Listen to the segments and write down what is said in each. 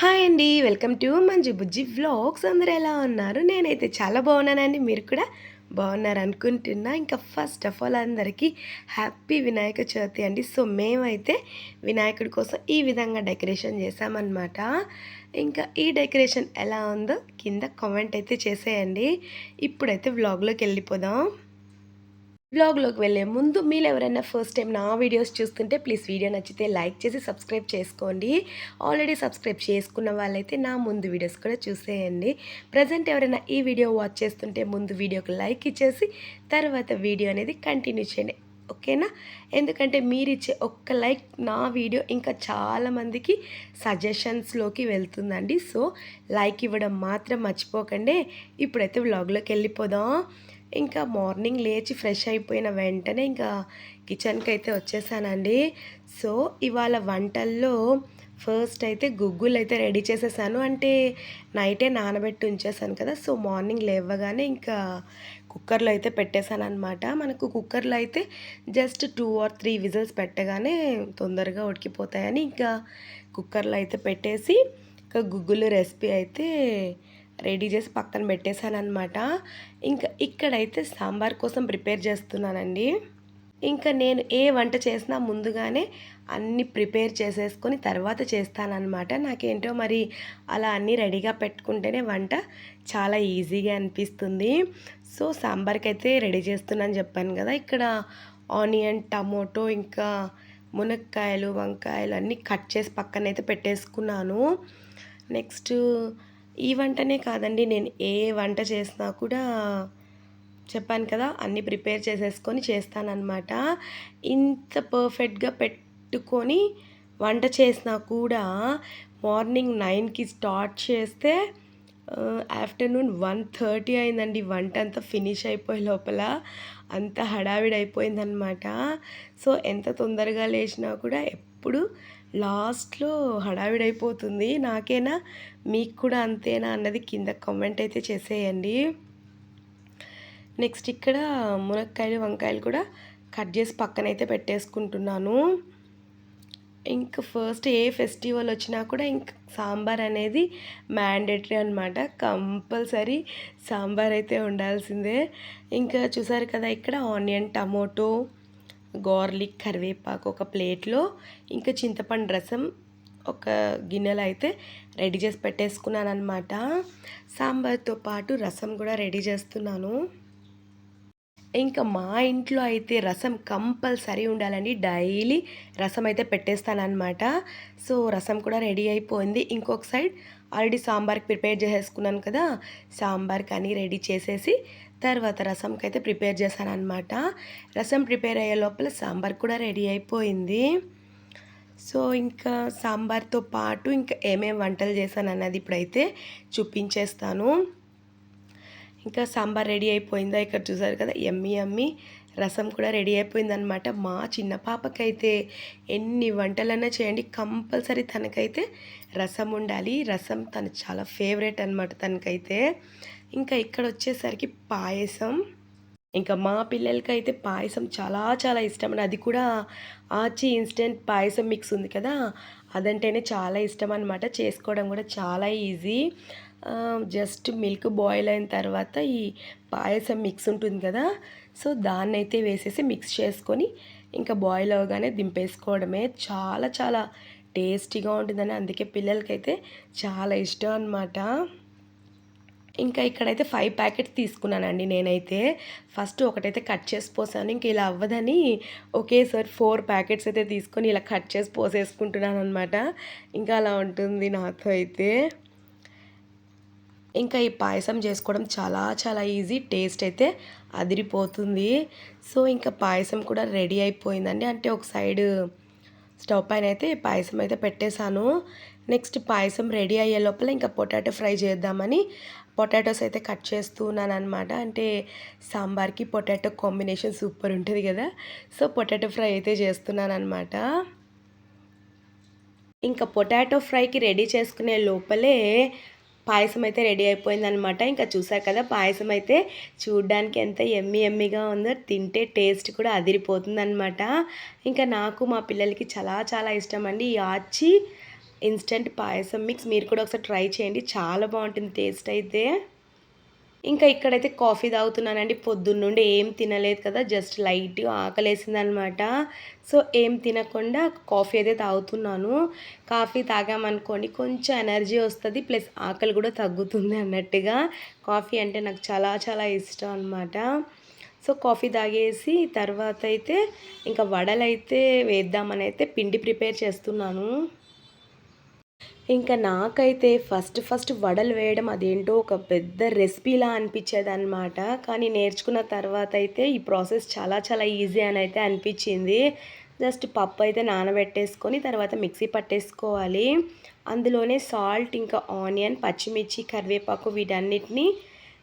Hi అండి welcome to Manju Bujji vlogs. అందరూ ఎలా ఉన్నారు? నేనైతే చాలా బాగున్నానండి మీరు కూడా బాగున్నారు అనుకుంటున్నా. ఇంకా ఫస్ట్ ఆఫ్ ఆల్ అందరికీ హ్యాపీ వినాయక చవితి అండి. సో మేమైతే వినాయకుడి కోసం ఈ విధంగా డెకరేషన్ చేసామన్నమాట ఇంకా ఈ డెకరేషన్ ఎలా ఉందో కింద కామెంట్ అయితే చేసేయండి. ఇప్పుడైతే వ్లాగ్లోకి వెళ్ళిపోదాం. వ్లాగ్లోకి వెళ్ళే ముందు మీరు ఎవరైనా ఫస్ట్ టైం నా వీడియోస్ చూస్తుంటే ప్లీజ్ వీడియో నచ్చితే లైక్ చేసి సబ్స్క్రైబ్ చేసుకోండి. ఆల్రెడీ సబ్స్క్రైబ్ చేసుకున్న వాళ్ళైతే నా ముందు వీడియోస్ కూడా చూసేయండి. ప్రజెంట్ ఎవరైనా ఈ వీడియో వాచ్ చేస్తుంటే ముందు వీడియోకి లైక్ ఇచ్చేసి తర్వాత వీడియో అనేది కంటిన్యూ చేయండి. ఓకేనా? ఎందుకంటే మీరు ఇచ్చే ఒక్క లైక్ నా వీడియో ఇంకా చాలామందికి సజెషన్స్లోకి వెళ్తుందండి. సో లైక్ ఇవ్వడం మాత్రం మర్చిపోకండి. ఇప్పుడైతే వ్లాగ్లోకి వెళ్ళిపోదాం. ఇంకా మార్నింగ్ లేచి ఫ్రెష్ అయిపోయిన వెంటనే ఇంకా కిచెన్కి అయితే వచ్చేసానండి. సో ఇవాళ వంటల్లో ఫస్ట్ అయితే గుగ్గులు అయితే రెడీ చేసేసాను. అంటే నైటే నానబెట్టి ఉంచేసాను కదా సో మార్నింగ్ లేవగానే ఇంకా కుక్కర్లో అయితే పెట్టేశాను అనమాట మనకు కుక్కర్లో అయితే just two or three whistles పెట్టగానే తొందరగా ఉడికిపోతాయని ఇంకా కుక్కర్లో అయితే పెట్టేసి ఇంకా గుగ్గులు రెసిపీ అయితే రెడీ చేసి పక్కన పెట్టేశాను అనమాట ఇంకా ఇక్కడైతే సాంబార్ కోసం ప్రిపేర్ చేస్తున్నానండి. ఇంకా నేను ఏ వంట చేసినా ముందుగానే అన్నీ ప్రిపేర్ చేసేసుకొని తర్వాత చేస్తానన్నమాట. నాకేంటో మరి అలా అన్నీ రెడీగా పెట్టుకుంటేనే వంట చాలా ఈజీగా అనిపిస్తుంది. సో సాంబార్కి అయితే రెడీ చేస్తున్నాను చెప్పాను కదా. ఇక్కడ ఆనియన్ టమోటో ఇంకా మునక్కాయలు వంకాయలు అన్నీ కట్ చేసి పక్కనైతే పెట్టేసుకున్నాను. నెక్స్ట్ ఈ వంటనే కాదండి నేను ఏ వంట చేసినా కూడా చెప్పాను కదా అన్నీ ప్రిపేర్ చేసేసుకొని చేస్తానన్నమాట. ఇంత పర్ఫెక్ట్గా పెట్టుకొని వంట చేసినా కూడా మార్నింగ్ నైన్కి స్టార్ట్ చేస్తే ఆఫ్టర్నూన్ వన్ థర్టీ అయిందండి వంట అంతా ఫినిష్ అయిపోయే లోపల. అంత హడావిడి అయిపోయిందనమాట సో ఎంత తొందరగా లేచినా కూడా ఎప్పుడు లాస్ట్లో హడావిడైపోతుంది. నాకేనా? మీకు కూడా అంతేనా అన్నది కింద కామెంట్ అయితే చేసేయండి. నెక్స్ట్ ఇక్కడ మునక్కాయలు వంకాయలు కూడా కట్ చేసి పక్కనైతే పెట్టేసుకుంటున్నాను. ఇంక ఫస్ట్ ఏ ఫెస్టివల్ వచ్చినా కూడా ఇంక సాంబార్ అనేది మ్యాండేటరీ అనమాట కంపల్సరీ సాంబార్ అయితే ఉండాల్సిందే. ఇంకా చూసారు కదా ఇక్కడ ఆనియన్ టమోటో గార్లిక్ కరివేపాకు ఒక ప్లేట్లో ఇంకా చింతపండు రసం ఒక గిన్నెలో అయితే రెడీ చేసి పెట్టేసుకున్నాను అనమాట సాంబార్తో పాటు రసం కూడా రెడీ చేస్తున్నాను. ఇంకా మా ఇంట్లో అయితే రసం కంపల్సరీ ఉండాలండి. డైలీ రసం అయితే పెట్టేస్తానమాట సో రసం కూడా రెడీ అయిపోయింది. ఇంకొక సైడ్ ఆల్రెడీ సాంబార్కి ప్రిపేర్ చేసేసుకున్నాను కదా. సాంబార్ కానీ రెడీ చేసేసి తర్వాత రసంకి అయితే ప్రిపేర్ చేశాను అనమాట రసం ప్రిపేర్ అయ్యే లోపల సాంబార్ కూడా రెడీ అయిపోయింది. సో ఇంకా సాంబార్తో పాటు ఇంకా ఏమేమి వంటలు చేశాను అన్నది ఇప్పుడైతే చూపించేస్తాను. ఇంకా సాంబార్ రెడీ అయిపోయిందా? ఇక్కడ చూసారు కదా? ఎమ్మి ఎమ్మి రసం కూడా రెడీ అయిపోయిందనమాట మా చిన్న పాపకైతే ఎన్ని వంటలన్నా చేయండి. కంపల్సరీ తనకైతే రసం ఉండాలి. రసం తను చాలా ఫేవరెట్ అనమాట తనకైతే. ఇంకా ఇక్కడ వచ్చేసరికి పాయసం. ఇంకా మా పిల్లలకి అయితే పాయసం చాలా చాలా ఇష్టం అండి. అది కూడా ఆచి ఇన్స్టెంట్ పాయసం మిక్స్ ఉంది కదా అదంటేనే చాలా ఇష్టం అనమాట చేసుకోవడం కూడా చాలా ఈజీ. జస్ట్ మిల్క్ బాయిల్ అయిన తర్వాత ఈ పాయసం మిక్స్ ఉంటుంది కదా సో దాన్ని అయితే వేసేసి మిక్స్ చేసుకొని ఇంకా బాయిల్ అవగానే దింపేసుకోవడమే. చాలా చాలా టేస్టీగా ఉంటుందని అందుకే పిల్లలకైతే చాలా ఇష్టం అనమాట ఇంకా ఇక్కడైతే ఫైవ్ ప్యాకెట్స్ తీసుకున్నానండి నేనైతే. ఫస్ట్ ఒకటైతే కట్ చేసి పోసాను. ఇంక ఇలా అవ్వదని ఒకేసారి ఫోర్ ప్యాకెట్స్ అయితే తీసుకొని ఇలా కట్ చేసి పోసేసుకుంటున్నాను అనమాట ఇంకా అలా ఉంటుంది నాతో అయితే. ఇంకా ఈ పాయసం చేసుకోవడం చాలా చాలా ఈజీ. టేస్ట్ అయితే అదిరిపోతుంది. సో ఇంకా పాయసం కూడా రెడీ అయిపోయిందండి. అంటే ఒక సైడ్ స్టవ్ పైన అయితే పాయసం అయితే పెట్టేశాను. నెక్స్ట్ పాయసం రెడీ అయ్యే లోపల ఇంకా పొటాటో ఫ్రై చేద్దామని పొటాటోస్ అయితే కట్ చేస్తున్నాను అనమాట అంటే సాంబార్కి పొటాటో కాంబినేషన్ సూపర్ ఉంటుంది కదా. సో పొటాటో ఫ్రై అయితే చేస్తున్నాను అనమాట ఇంకా పొటాటో ఫ్రైకి రెడీ చేసుకునే లోపలే పాయసం అయితే రెడీ అయిపోయిందనమాట ఇంకా చూసారు కదా పాయసం అయితే చూడ్డానికి ఎంత ఎమ్మి ఎమ్మిగా ఉందో తింటే టేస్ట్ కూడా అదిరిపోతుందనమాట ఇంకా నాకు మా పిల్లలకి చాలా చాలా ఇష్టం అండి ఈ ఆచి ఇన్స్టెంట్ పాయసం మిక్స్ మీరు కూడా ఒకసారి ట్రై చేయండి. చాలా బాగుంటుంది టేస్ట్ అయితే. ఇంకా ఇక్కడైతే కాఫీ తాగుతున్నానండి. పొద్దున్నుండి ఏం తినలేదు కదా జస్ట్ లైట్గా ఆకలేసిందనమాట. సో ఏం తినకుండా కాఫీ అయితే తాగుతున్నాను. కాఫీ తాగామనుకోండి కొంచెం ఎనర్జీ వస్తుంది ప్లస్ ఆకలి కూడా తగ్గుతుంది అన్నట్టుగా. కాఫీ అంటే నాకు చాలా చాలా ఇష్టం అనమాట సో కాఫీ తాగేసి తర్వాత అయితే ఇంకా వడలైతే వేద్దామని అయితే పిండి ప్రిపేర్ చేస్తున్నాను. ఇంకా నాకైతే ఫస్ట్ ఫస్ట్ వడలు వేయడం అదేంటో ఒక పెద్ద రెసిపీలా అనిపించేది అనమాట కానీ నేర్చుకున్న తర్వాత అయితే ఈ ప్రాసెస్ చాలా చాలా ఈజీ అని అయితే అనిపించింది. జస్ట్ పప్పు అయితే నానబెట్టేసుకొని తర్వాత మిక్సీ పట్టేసుకోవాలి. అందులోనే సాల్ట్ ఇంకా ఆనియన్ పచ్చిమిర్చి కరివేపాకు వీటన్నిటిని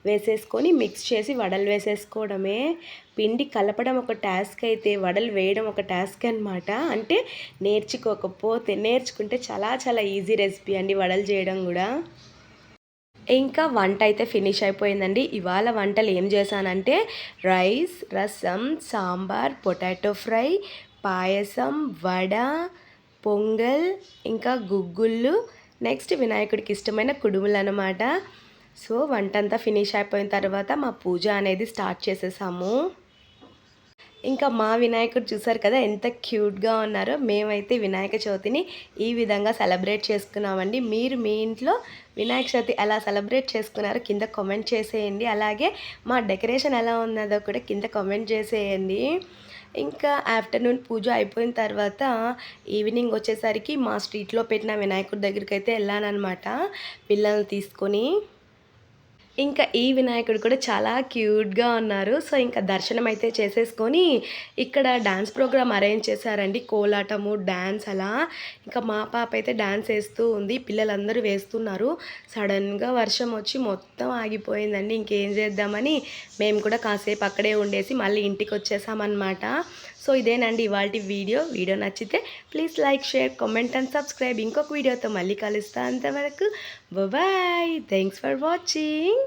వేసేసుకొని మిక్స్ చేసి వడలు వేసేసుకోవడమే. పిండి కలపడం ఒక టాస్క్ అయితే వడలు వేయడం ఒక టాస్క్ అనమాట అంటే నేర్చుకోకపోతే నేర్చుకుంటే చాలా చాలా ఈజీ రెసిపీ అండి వడలు చేయడం కూడా. ఇంకా వంట అయితే ఫినిష్ అయిపోయిందండి. ఇవాళ వంటలు ఏం చేశానంటే rice rasam sambar potato fry payasam vada pongal ఇంకా గుగ్గుళ్ళు నెక్స్ట్ వినాయకుడికి ఇష్టమైన కుడుములు అనమాట సో వంట అంతా ఫినిష్ అయిపోయిన తర్వాత మా పూజ అనేది స్టార్ట్ చేసేసాము. ఇంకా మా వినాయకుడు చూసారు కదా ఎంత క్యూట్గా ఉన్నారో. మేమైతే వినాయక చవితిని ఈ విధంగా సెలబ్రేట్ చేసుకున్నామండి. మీరు మీ ఇంట్లో వినాయక చవితి ఎలా సెలబ్రేట్ చేసుకున్నారో కింద కామెంట్ చేసేయండి. అలాగే మా డెకరేషన్ ఎలా ఉన్నదో కూడా కింద కామెంట్ చేసేయండి. ఇంకా ఆఫ్టర్నూన్ పూజ అయిపోయిన తర్వాత ఈవినింగ్ వచ్చేసరికి మా స్ట్రీట్లో పెట్టిన వినాయకుడి దగ్గరికి అయితే వెళ్ళానమాట పిల్లల్ని తీసుకొని ఇంకా ఈ వినాయకుడు కూడా చాలా క్యూట్గా ఉన్నారు. సో ఇంకా దర్శనం అయితే చేసేసుకొని ఇక్కడ డ్యాన్స్ ప్రోగ్రామ్ అరేంజ్ చేశారండి. కోలాటము డ్యాన్స్ అలా. ఇంకా మా పాప అయితే డ్యాన్స్ వేస్తూ ఉంది. పిల్లలందరూ వేస్తున్నారు. సడన్గా వర్షం వచ్చి మొత్తం ఆగిపోయిందండి. ఇంకేం చేద్దామని మేము కూడా కాసేపు అక్కడే ఉండేసి మళ్ళీ ఇంటికి వచ్చేసామన్నమాట. సో ఇదేనండి ఇవాళ వీడియో. వీడియో నచ్చితే please like share comment and subscribe. ఇంకొక వీడియోతో మళ్ళీ కలుస్తా అంతవరకు. Bye thanks for watching.